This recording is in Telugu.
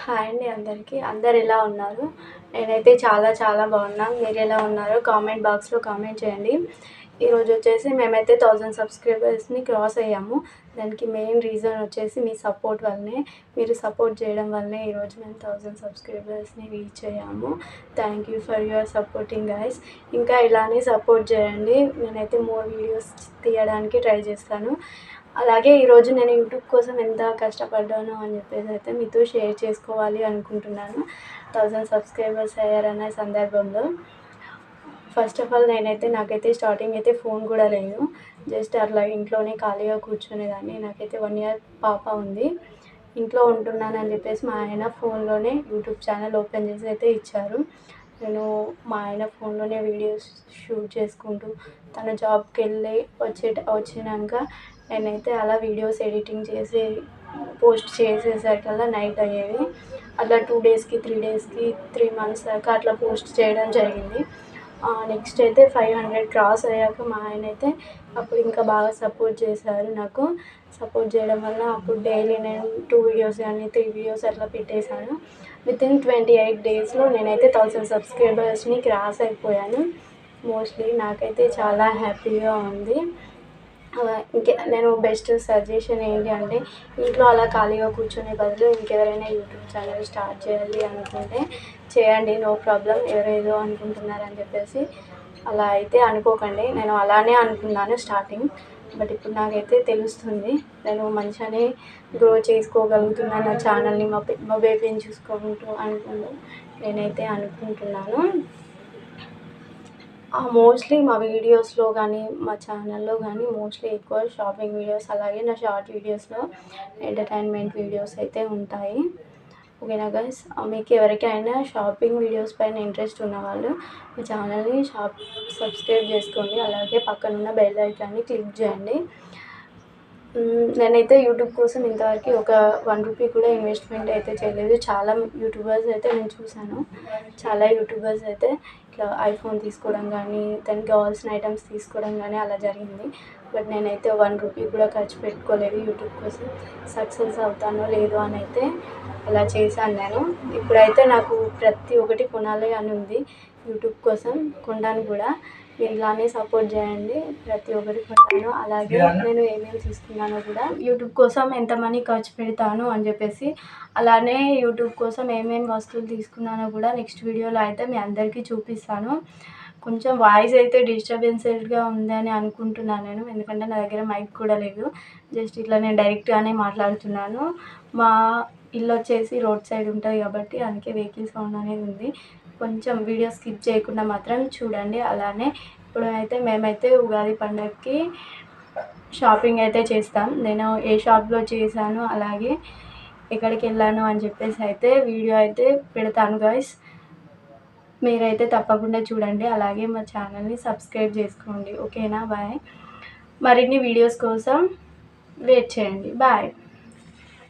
హాయ్ అండి అందరికీ. అందరు ఎలా ఉన్నారు? నేనైతే చాలా చాలా బాగున్నాను మీరు ఎలా ఉన్నారో? కామెంట్ బాక్స్లో కామెంట్ చేయండి. ఈరోజు వచ్చేసి మేమైతే థౌజండ్ సబ్స్క్రైబర్స్ని క్రాస్ అయ్యాము. దానికి మెయిన్ రీజన్ వచ్చేసి మీ సపోర్ట్ వల్లనే మీరు సపోర్ట్ చేయడం వల్లనే ఈరోజు మేము థౌజండ్ సబ్స్క్రైబర్స్ని రీచ్ అయ్యాము. Thank you for your supporting guys. ఇంకా ఇలానే సపోర్ట్ చేయండి. నేనైతే మోర్ వీడియోస్ తీయడానికి ట్రై చేస్తాను. అలాగే ఈరోజు నేను యూట్యూబ్ కోసం ఎంత కష్టపడ్డాను అని చెప్పేసి అయితే మీతో షేర్ చేసుకోవాలి అనుకుంటున్నాను. థౌజండ్ సబ్స్క్రైబర్స్ అయ్యారనే సందర్భంలో. ఫస్ట్ ఆఫ్ ఆల్ నేనైతే నాకైతే స్టార్టింగ్ అయితే ఫోన్ కూడా లేదు. జస్ట్ అట్లా ఇంట్లోనే ఖాళీగా కూర్చునేదాన్ని. నాకైతే వన్ ఇయర్ పాప ఉంది. ఇంట్లో ఉంటున్నాను అని చెప్పేసి మా ఆయన ఫోన్లోనే యూట్యూబ్ ఛానల్ ఓపెన్ చేసి అయితే ఇచ్చారు. నేను మా ఆయన ఫోన్లోనే వీడియోస్ షూట్ చేసుకుంటూ తన జాబ్కి వెళ్ళి వచ్చే వచ్చినాక నేనైతే అలా వీడియోస్ ఎడిటింగ్ చేసి పోస్ట్ చేసేసరికల్లా నైట్ అయ్యేది అట్లా టూ డేస్కి త్రీ డేస్కి త్రీ మంత్స్ దాకా అట్లా పోస్ట్ చేయడం జరిగింది. నెక్స్ట్ అయితే ఫైవ్ హండ్రెడ్ క్రాస్ అయ్యాక మా ఆయన అయితే అప్పుడు ఇంకా బాగా సపోర్ట్ చేశారు నాకు. సపోర్ట్ చేయడం వల్ల అప్పుడు డైలీ నేను టూ వీడియోస్ కానీ త్రీ వీడియోస్ అట్లా పెట్టేశాను. విత్ ఇన్ ట్వంటీ ఎయిట్ డేస్లో నేనైతే థౌసండ్ సబ్స్క్రైబర్స్ని క్రాస్ అయిపోయాను. మోస్ట్లీ నాకైతే చాలా హ్యాపీగా ఉంది. ఇంకే నేను బెస్ట్ సజెషన్ ఏంటి అంటే ఇంట్లో అలా ఖాళీగా కూర్చునే బదులు ఇంకెవరైనా యూట్యూబ్ ఛానల్ స్టార్ట్ చేయాలి అనుకుంటే చేయండి నో ప్రాబ్లం ఎవరేదో అనుకుంటున్నారని చెప్పేసి అలా అయితే అనుకోకండి. నేను అలానే అనుకున్నాను స్టార్టింగ్ బట్ ఇప్పుడు నాకైతే తెలుస్తుంది. నేను మంచిగానే గ్రో చేసుకోగలుగుతున్నాను నా ఛానల్ని మా మా బేబీని చూసుకుంటూ అనుకుంటూ నేనైతే అనుకుంటున్నాను. మోస్ట్లీ మా వీడియోస్లో కానీ మా ఛానల్లో కానీ మోస్ట్లీ ఎక్కువ షాపింగ్ వీడియోస్ అలాగే నా షార్ట్ వీడియోస్లో ఎంటర్టైన్మెంట్ వీడియోస్ అయితే ఉంటాయి. ఓకేనా గైస్ మీకు ఎవరికైనా షాపింగ్ వీడియోస్ పైన ఇంట్రెస్ట్ ఉన్నవాళ్ళు మీ ఛానల్ని షాప్ సబ్స్క్రైబ్ చేసుకోండి. అలాగే పక్కనున్న బెల్ ఐకాన్ని క్లిక్ చేయండి. నేనైతే యూట్యూబ్ కోసం ఇంతవరకు ఒక వన్ రూపీ కూడా ఇన్వెస్ట్మెంట్ అయితే చేయలేదు. చాలా యూట్యూబర్స్ అయితే నేను చూశాను. చాలా యూట్యూబర్స్ అయితే ఇట్లా ఐఫోన్ తీసుకోవడం కానీ దానికి కావాల్సిన ఐటమ్స్ తీసుకోవడం కానీ అలా జరిగింది. బట్ నేనైతే వన్ రూపీ కూడా ఖర్చు పెట్టుకోలేదు యూట్యూబ్ కోసం. సక్సెస్ అవుతానో లేదో అని అయితే అలా చేశాను నేను. ఇప్పుడైతే నాకు ప్రతి ఒక్కటి కొనాలి అని ఉంది యూట్యూబ్ కోసం కొనడానికి కూడా. మీరు ఇలానే సపోర్ట్ చేయండి. ప్రతి ఒక్కటి కొంటాను అలాగే నేను ఏమేమి తీసుకున్నానో కూడా యూట్యూబ్ కోసం ఎంత మనీ ఖర్చు పెడతాను అని చెప్పేసి అలానే యూట్యూబ్ కోసం ఏమేమి వస్తువులు తీసుకున్నానో కూడా నెక్స్ట్ వీడియోలో అయితే మీ అందరికీ చూపిస్తాను. కొంచెం వాయిస్ అయితే డిస్టర్బెన్సెడ్గా ఉందని అనుకుంటున్నాను నేను ఎందుకంటే నా దగ్గర మైక్ కూడా లేదు. జస్ట్ ఇట్లా నేను డైరెక్ట్గానే మాట్లాడుతున్నాను. మా ఇల్లు వచ్చేసి రోడ్ సైడ్ ఉంటుంది కాబట్టి అందుకే వెహికల్ సౌండ్ అనేది ఉంది. కొంచెం వీడియో స్కిప్ చేయకుండా మాత్రం చూడండి. అలానే ఇప్పుడు అయితే మేమైతే ఉగాది పండగకి షాపింగ్ అయితే చేస్తాం. నేను ఏ షాప్లో చేశాను అలాగే ఎక్కడికి వెళ్ళాను అని చెప్పేసి అయితే వీడియో అయితే పెడతాను గాయస్. మీరైతే తప్పకుండా చూడండి. అలాగే మా ఛానల్ని సబ్స్క్రైబ్ చేసుకోండి. ఓకేనా? బాయ్. మరిన్ని వీడియోస్ కోసం వెయిట్ చేయండి. బాయ్.